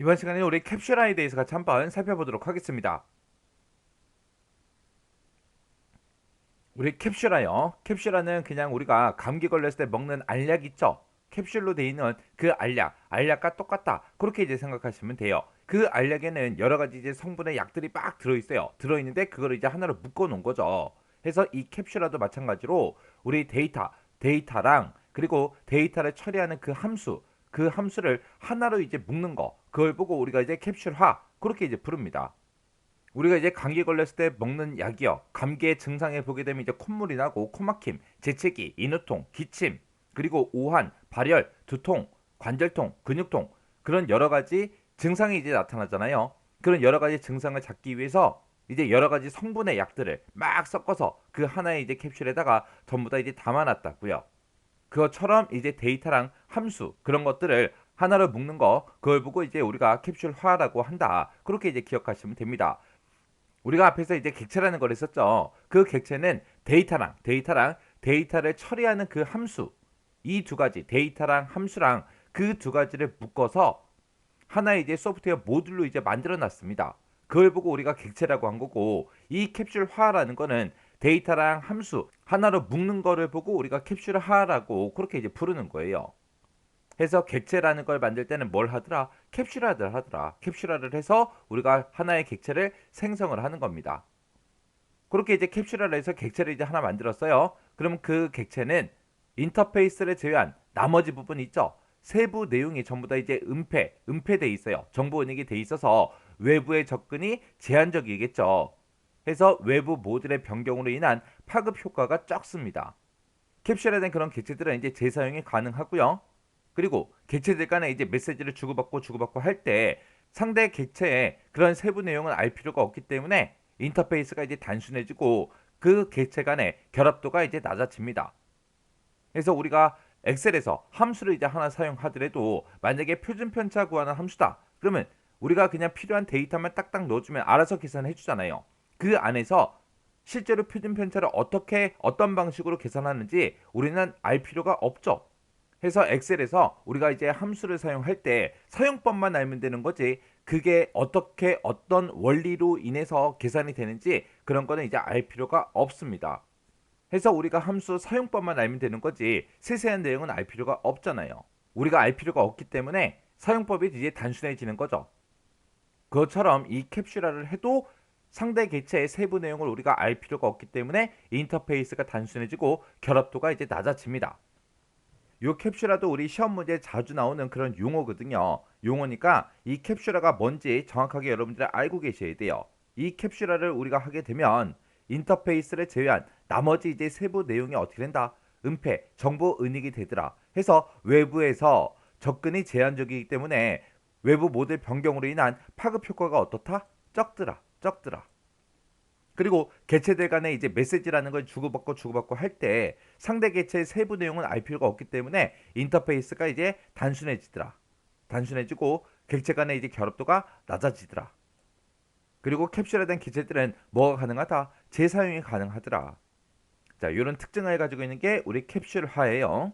이번 시간에 우리 캡슐화에 대해서 같이 한번 살펴보도록 하겠습니다. 우리 캡슐화요. 캡슐화는 그냥 우리가 감기 걸렸을 때 먹는 알약 있죠? 캡슐로 돼 있는 그 알약, 알약과 똑같다. 그렇게 이제 생각하시면 돼요. 그 알약에는 여러 가지 이제 성분의 약들이 막 들어 있어요. 들어 있는데 그걸 이제 하나로 묶어 놓은 거죠. 그래서 이 캡슐화도 마찬가지로 우리 데이터, 데이터랑 그리고 데이터를 처리하는 그 함수, 그 함수를 하나로 이제 묶는 거, 그걸 보고 우리가 이제 캡슐화 그렇게 이제 부릅니다. 우리가 이제 감기 걸렸을 때 먹는 약이요. 감기의 증상에 보게 되면 이제 콧물이 나고 코막힘, 재채기, 인후통, 기침, 그리고 오한, 발열, 두통, 관절통, 근육통 그런 여러 가지 증상이 이제 나타나잖아요. 그런 여러 가지 증상을 잡기 위해서 이제 여러 가지 성분의 약들을 막 섞어서 그 하나의 이제 캡슐에다가 전부 다 이제 담아놨다고요. 그것처럼 이제 데이터랑 함수 그런 것들을 하나로 묶는 거 그걸 보고 이제 우리가 캡슐화라고 한다. 그렇게 이제 기억하시면 됩니다. 우리가 앞에서 이제 객체라는 걸 했었죠. 그 객체는 데이터랑 데이터랑 데이터를 처리하는 그 함수 이 두 가지 데이터랑 함수랑 그 두 가지를 묶어서 하나의 이제 소프트웨어 모듈로 이제 만들어 놨습니다. 그걸 보고 우리가 객체라고 한 거고 이 캡슐화라는 거는 데이터랑 함수 하나로 묶는 거를 보고 우리가 캡슐화라고 그렇게 이제 부르는 거예요. 해서 객체라는 걸 만들 때는 뭘 하더라? 캡슐화를 하더라. 캡슐화를 해서 우리가 하나의 객체를 생성을 하는 겁니다. 그렇게 이제 캡슐화를 해서 객체를 이제 하나 만들었어요. 그럼 그 객체는 인터페이스를 제외한 나머지 부분 있죠? 세부 내용이 전부 다 이제 은폐, 은폐돼 있어요. 정보 은닉이 돼 있어서 외부의 접근이 제한적이겠죠. 해서 외부 모듈의 변경으로 인한 파급 효과가 적습니다. 캡슐화된 그런 객체들은 이제 재사용이 가능하고요. 그리고 객체들 간에 이제 메시지를 주고받고 주고받고 할 때 상대 객체의 그런 세부 내용을 알 필요가 없기 때문에 인터페이스가 이제 단순해지고 그 객체 간의 결합도가 이제 낮아집니다. 그래서 우리가 엑셀에서 함수를 이제 하나 사용하더라도 만약에 표준 편차 구하는 함수다. 그러면 우리가 그냥 필요한 데이터만 딱딱 넣어주면 알아서 계산해 주잖아요. 그 안에서 실제로 표준 편차를 어떻게 어떤 방식으로 계산하는지 우리는 알 필요가 없죠. 해서 엑셀에서 우리가 이제 함수를 사용할 때 사용법만 알면 되는 거지 그게 어떻게 어떤 원리로 인해서 계산이 되는지 그런 거는 이제 알 필요가 없습니다. 해서 우리가 함수 사용법만 알면 되는 거지 세세한 내용은 알 필요가 없잖아요. 우리가 알 필요가 없기 때문에 사용법이 이제 단순해지는 거죠. 그것처럼 이 캡슐화를 해도 상대 객체의 세부 내용을 우리가 알 필요가 없기 때문에 인터페이스가 단순해지고 결합도가 이제 낮아집니다. 요 캡슐화도 우리 시험 문제에 자주 나오는 그런 용어거든요. 용어니까 이 캡슐화가 뭔지 정확하게 여러분들이 알고 계셔야 돼요. 이 캡슐화를 우리가 하게 되면 인터페이스를 제외한 나머지 이제 세부 내용이 어떻게 된다? 은폐, 정보 은닉이 되더라. 해서 외부에서 접근이 제한적이기 때문에 외부 모델 변경으로 인한 파급 효과가 어떻다? 적더라. 적더라. 그리고 개체들 간에 이제 메시지라는 걸 주고받고 주고받고 할 때 상대 개체의 세부 내용은 알 필요가 없기 때문에 인터페이스가 이제 단순해지더라. 단순해지고 객체 간의 이제 결합도가 낮아지더라. 그리고 캡슐화된 개체들은 뭐가 가능하다? 재사용이 가능하더라. 자, 이런 특징을 가지고 있는 게 우리 캡슐화예요.